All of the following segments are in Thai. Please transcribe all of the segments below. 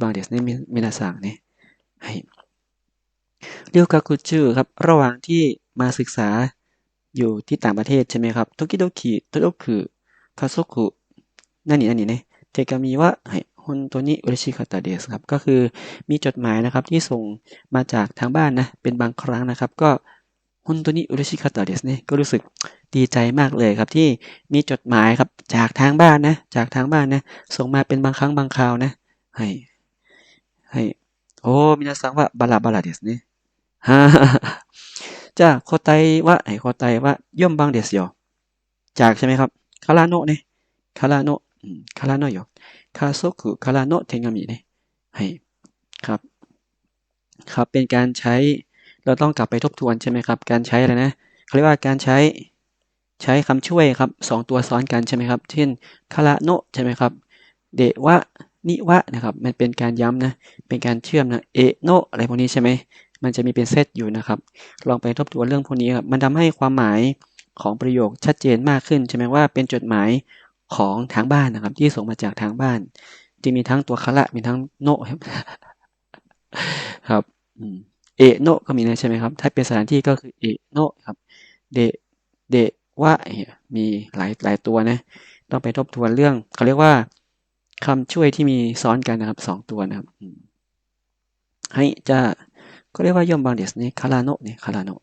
บางเดสเนี่ยมินาซังเนี่ยให้เรียวกากุจูครับ ระหว่างที่มาศึกษาอยู่ที่ต่างประเทศใช่ไหมครับโตกิโดคิโตโดคุคาโซคุนั่นนี่นั่นนี่เนี่ยเทกามิวะให้ฮุนโตนิอุริชิคาตาเดสครับ ก็คือมีจดหมายนะครับที่ส่งมาจากทางบ้านนะ เป็นบางครั้งนะครับ ก็ฮุนโตนิอุริชิคาตาเดสเนี่ยก็รู้สึกดีใจมากเลยครับที่มีจดหมายครับจากทางบ้านนะ จากทางบ้านนะ ส่งมาเป็นบางครั้งบางคราวนะ ให้ ให้โอ้มินาซังว่าบาลาบาลาเดสเนี่ยฮ่าじゃあ答えは、え答えは4番ですよ。จากใช่ไหมครับからのねからの、うん、からのよ家族からの手紙ねはいครับ ครับ เป็นการใช้ เราต้องกลับไปทบทวนใช่ไหมครับ การใช้อะไรนะเขาเรียกว่าการใช้ ใช้คำช่วยครับสองตัวซ้อนกันใช่ไหมครับ เช่นคาราโนใช่ไหมครับ เดวะ นิวะนะครับ มันเป็นการย้ำนะ เป็นการเชื่อมนะ เอโนอะไรพวกนี้ใช่ไหม มันจะมีเป็นเซตอยู่นะครับ ลองไปทบทวนเรื่องพวกนี้ครับ มันทำให้ความหมายของประโยคชัดเจนมากขึ้นใช่ไหมว่าเป็นจดหมายของทางบ้านนะครับ ที่ส่งมาจากทางบ้าน จะมีทั้งตัวคละ มีทั้งโนครับครับเอโนก็มีนะใช่ไหมครับ ถ้าเป็นสถานที่ก็คือเอโนครับ เด เดว่ามีหลายหลายตัวนะ ต้องไปทบทวนเรื่องเขาเรียกว่า คำช่วยที่มีซ้อนกันนะครับสองตัวนะครับให้จะこれは4番ですね。からのね、からの。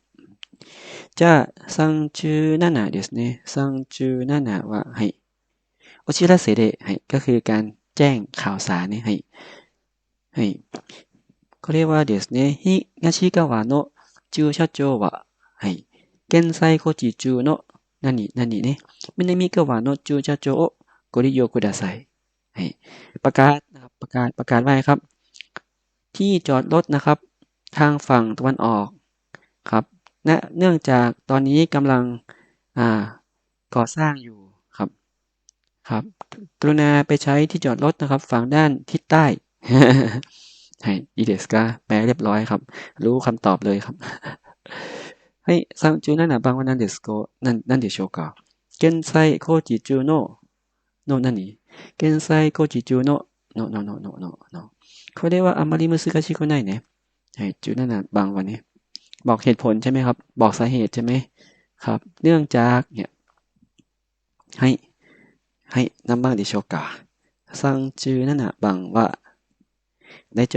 じゃあ、37ですね。37は、はい。お知らせで、はい。ก็คือการแจ้งข่าวสารね。はい。はい。これはですね、東側の駐車場は、はい。現在工事中の何、何ね。南側の駐車場をご利用ください。 はい ประกาศนะครับ ประกาศ ประกาศไว้ครับ ที่จอดรถนะครับทางฝั่งตะวันออกครับนะเนื่องจากตอนนี้กำลังอ่าก่อสร้างอยู่ครับครับ กรุณาไปใช้ที่จอดรถนะครับ ฝั่งด้านทิศใต้ให้อีเดสกาแปลเรียบร้อยครับ รู้คำตอบเลยครับให้ซังจูนั่นนะบางวันนั้นเดสโกนั่นนั่นเดโชกะ現在工事中の の何現在工事中のののののののこれはあまり難しくないね。จุดนั่นนะบางวันนี้ บอกเหตุผลใช่ไหมครับ บอกสาเหตุใช่ไหมครับ เนื่องจากเนี่ยให้ให้นับบ้างดิโชกะซังจือนั่นนะบางว่าในจ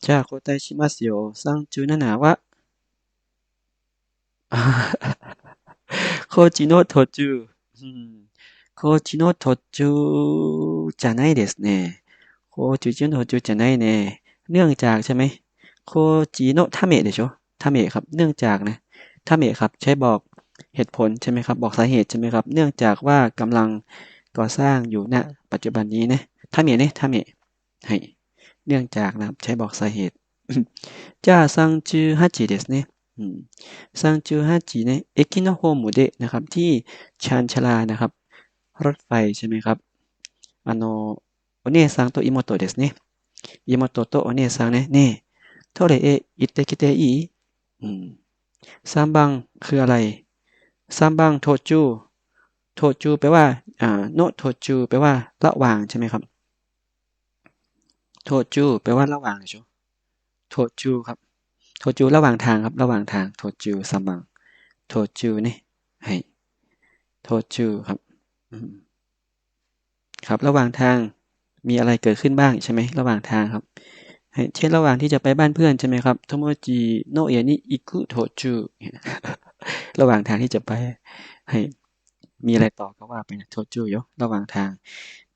じゃあ答えしますよ。37は、工事の途中、うん、工事の途中じゃないですね。工事の途中じゃないねเนื่องจากใช่ไหมโคจิโนะทาเมะเดชทาเมะครับ เนื่องจากนะทาเมะครับ ใช้บอกเหตุผลใช่ไหมครับ บอกสาเหตุใช่ไหมครับ เนื่องจากว่ากำลังก่อสร้างอยู่ณปัจจุบันนี้นะทาเมะเนี่ยทาเมะให้ เนื่องจากนะครับใช้บอกสาเหตุじゃあ38ですね3.8เนี่ยเอกิโนโฮมุเดนะครับ ที่ชานชลานะครับ รถไฟใช่ไหมครับあのお姉さんと妹ですね妹とお姉さんねねトレへ行ってきていいอืม3บังคืออะไร3บังโทจูโทจูแปลว่าอ่าโนโทจูแปลว่าระหว่างใช่ไหมครับ โทจูแปลว่าระหว่างใช่ไหมโทจูครับโทจูระหว่างทางครับ ระหว่างทางโทจูซัมบังโทจูนี่ให้โทจูครับครับ ระหว่างทางมีอะไรเกิดขึ้นบ้างใช่ไหมระหว่างทางครับเช่นระหว่างที่จะไปบ้านเพื่อนใช่ไหมครับโทโมจิโนเอะนิอิคุโทจูระหว่างทางที่จะไปให้มีอะไรต่อก็ว่าไปนะโทจูยระหว่างทาง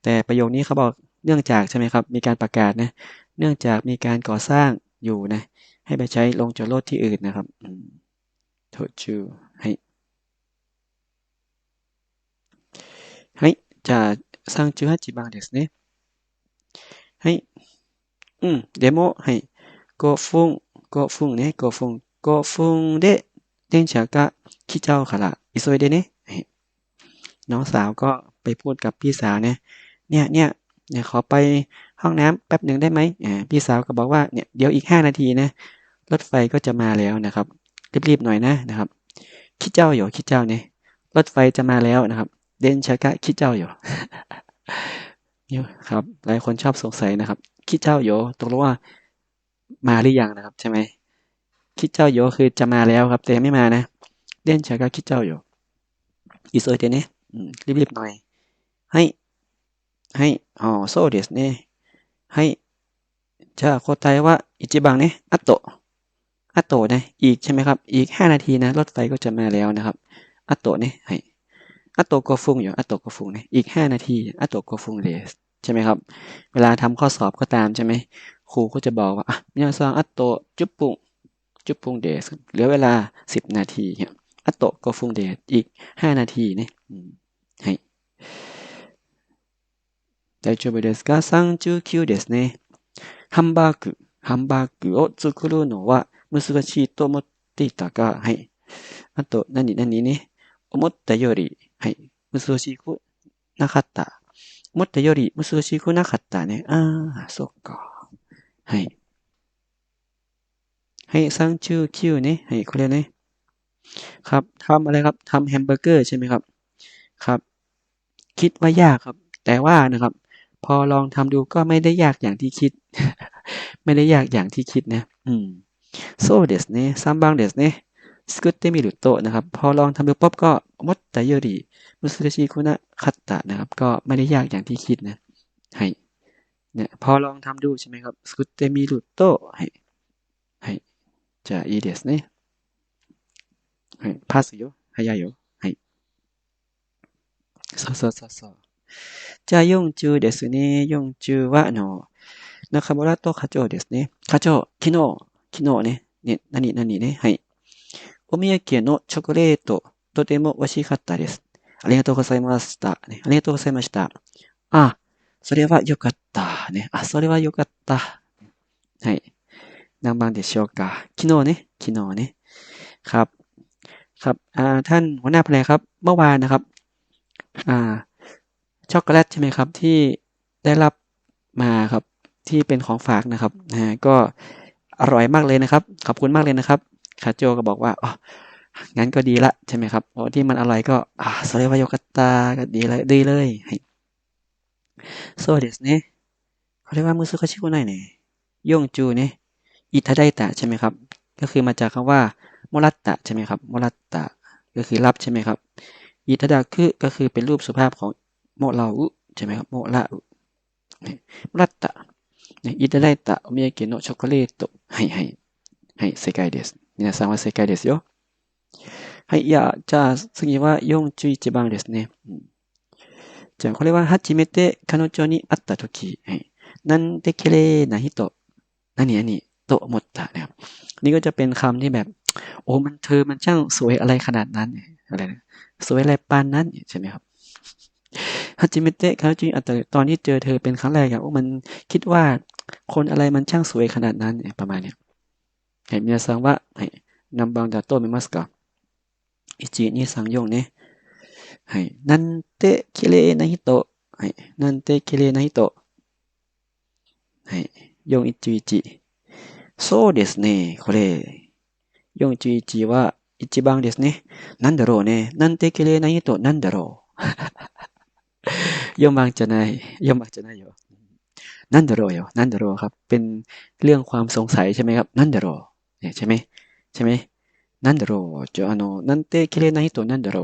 แต่ประโยคนี้เขาบอก เนื่องจากใช่ไหมครับ มีการประกาศนะเนื่องจากมีการก่อสร้างอยู่นะให้ไปใช้ลงจอดรถที่อื่นนะครับโทชูให้はい。じゃあ、38番ですね。はい。うん。でも、はい。5分、5分ね、5分。5分で電車が来ちゃうから、急いでね。น้องสาวก็ไปพูดกับพี่สาวเนี่ย เนี่ย เนี่ย เนี่ยขอไปห้องน้ำแป๊บหนึ่งได้ไหมอ่าพี่สาวก็บอกว่าเนี่ยเดี๋ยวอีกห้านาทีนะรถไฟก็จะมาแล้วนะครับรีบๆหน่อยนะนะครับ คิดเจ้าอยู่คิดเจ้าเนี่ยรถไฟจะมาแล้วนะครับ เดนชากะคิดเจ้าอยู่ครับหลายคนชอบสงสัยนะครับ คิดเจ้าอยู่ตกลงว่ามาหรือยังนะครับ ใช่ไหมคิดเจ้าอยู่คือจะมาแล้วครับ แต่ไม่มานะเดนชากะคิดเจ้าอยู่อีโซเดเนี่ยรีบๆหน่อย ให้ ให้อ๋อโซเดสเนี่ยให้じゃあ答えは一番ねあとあとねอีกใช่ไหมครับ อีกห้านาทีนะ รถไฟก็จะมาแล้วนะครับあとねはいあと5分อยู่あと5分ねอีกห้านาทีあと5分ですใช่ไหมครับ เวลาทำข้อสอบก็ตามใช่ไหมครูก็จะบอกว่าอ่ะ皆さんあと10分10分ですเหลือเวลาสิบนาทีครับあと5分ですอีกห้านาทีねはい 大丈夫ですか ?39 ですね。ハンバーグ、ハンバーグを作るのは難しいと思っていたが、はい。あと、何、何ね。思ったより、はい。難しくなかった。思ったより難しくなかったね。ああ、そっか。はい。はい、39ね。はい、これね。ครับทำอะไรครับทำแฮมเบอร์เกอร์ใช่ไหมครับ ครับ คิดว่ายากครับ แต่ว่านะครับ พอลองทำดูก็ไม่ได้ยากอย่างที่คิด ไม่ได้ยากอย่างที่คิดนะ อืมそうですね3番ですね作ってみるとนะครับ พอลองทำดูปุ๊บก็思ったより難しくなかったนะครับ ก็ไม่ได้ยากอย่างที่คิดนะはいเนี่ยพอลองทำดูใช่ไหมครับ作ってみるとはいはいじゃあいいですねはいパスよ早いよはいそうそうそうそう じゃあ40ですね。40は、あの、中村と課長ですね。課長、昨日、昨日ね、ね、何、何ね、はい。お土産のチョコレート、とても美味しかったです。ありがとうございました。ね、ありがとうございました。あ、それは良かった。ね、あ、それは良かった。はい。何番でしょうか昨日ね、昨日ね。ครับ ครับ อ่า ท่านหัวหน้าแผนกครับ เมื่อวานนะครับ อ่า ช็อกโกแลตใช่ไหมครับ ที่ได้รับมาครับ ที่เป็นของฝากนะครับนะก็อร่อยมากเลยนะครับ ขอบคุณมากเลยนะครับคาโจก็บอกว่าอ๋องั้นก็ดีละใช่ไหมครับเพราะที่มันอร่อยก็อ่าそれは良かったก็ดีเลยดีเลยはいそうですねこれは難しくないねยงจูเนี่ยอิทาไดตะใช่ไหมครับ ก็คือมาจากคำว่าโมรัตตะใช่ไหมครับโมรัตตะก็คือรับใช่ไหมครับอิทาดาคือก็คือเป็นรูปสุภาพของ โมราอุใช่ไหมครับโมราอุโมรัตตะねいただいたお土産のチョコレート。はいはい。はい、正解です。皆さんは正解ですよ。はい、いや、じゃあ次は41番ですね。うんじゃあこれは初めて彼女に会った時、はい、なんて綺麗な人、何々と思ったนะครับนี่ก็จะเป็นคำที่แบบ โอ้มันเธอมันช่างสวยอะไรขนาดนั้นเนี่ยอะไรนะสวยอะไรปานนั้นเนี่ยใช่ไหมครับ ฮัจิเมเตะคาจิอัตตอนที่เจอเธอเป็นครั้งแรกอะโอ้มันคิดว่าคนอะไรมันช่างสวยขนาดนั้นเนี่ยประมาณเนี้ยはい皆さんははい何番だと思いますか1、2、3、4ね。はい。なんて綺麗な人。はい。なんて綺麗な人。はい。411。そうですね。これ。411は1番ですね。なんだろうね。なんて綺麗な人なんだろう。 4番じゃない。4番じゃないよ。なんだろうよ。なんだろうครับ เป็นเรื่องความสงสัยใช่ไหมครับなんだろうเนี่ยใช่ไหมใช่ไหมなんだろうじゃあ、あの、なんて綺麗な人なんだろう